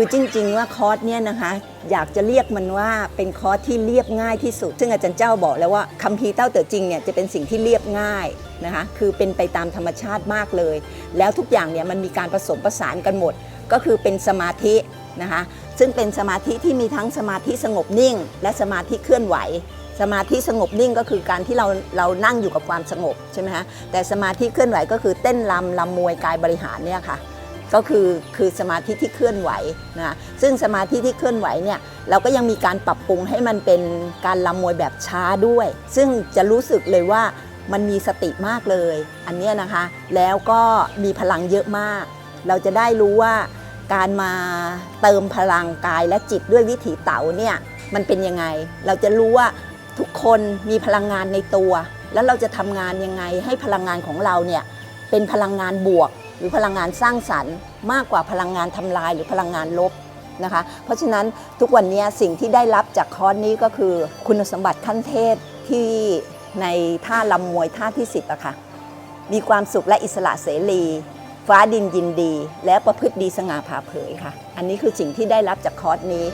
คือจริง ๆ ว่าคอร์สเนี่ยนะคะอยากจะเรียกมันว่าเป็นคอร์สที่เรียบง่ายที่สุด ซึ่งอาจารย์เจ้าบอกแล้วว่าคัมภีร์เต้าเต๋อจริงเนี่ยจะเป็นสิ่งที่เรียบง่ายนะคะคือเป็นไปตามธรรมชาติมากเลย แล้วทุกอย่างเนี่ยมันมีการผสมผสานกันหมด ก็คือเป็นสมาธินะคะซึ่งเป็นสมาธิที่มีทั้งสมาธิสงบนิ่ง และสมาธิเคลื่อนไหว สมาธิสงบนิ่งก็คือการที่เราเรานั่งอยู่กับความสงบใช่ไหมคะแต่สมาธิเคลื่อนไหวก็คือเต้นรำรำมวยกายบริหารเนี่ยค่ะ ก็คือคือสมาธิที่เคลื่อนไหวนะซึ่งสมาธิที่เคลื่อนไหวเนี่ยเราก็ยังมีการปรับปรุงให้มันเป็นการลำมวยแบบช้าด้วย ซึ่งจะรู้สึกเลยว่ามันมีสติมากเลย อันเนี้ยนะคะ แล้วก็มีพลังเยอะมาก เราจะได้รู้ว่าการมาเติมพลังกายและจิตด้วยวิถีเต๋าเนี่ยมันเป็นยังไง เราจะรู้ว่าทุกคนมีพลังงานในตัว แล้วเราจะทำงานยังไงให้พลังงานของเราเนี่ยเป็นพลังงานบวก หรือพลังงานสร้างสรรค์ มากกว่าพลังงานทำลายหรือพลังงานลบนะคะ เพราะฉะนั้นทุกวันนี้สิ่งที่ได้รับจากคอร์สนี้ก็คือคุณสมบัติขั้นเทพที่ในท่าลำมวยท่าที่สิบอะค่ะมีความสุขและอิสระเสรี ฟ้าดินยินดี และประพฤติดีสง่าผ่าเผยค่ะ อันนี้คือสิ่งที่ได้รับจากคอร์สนี้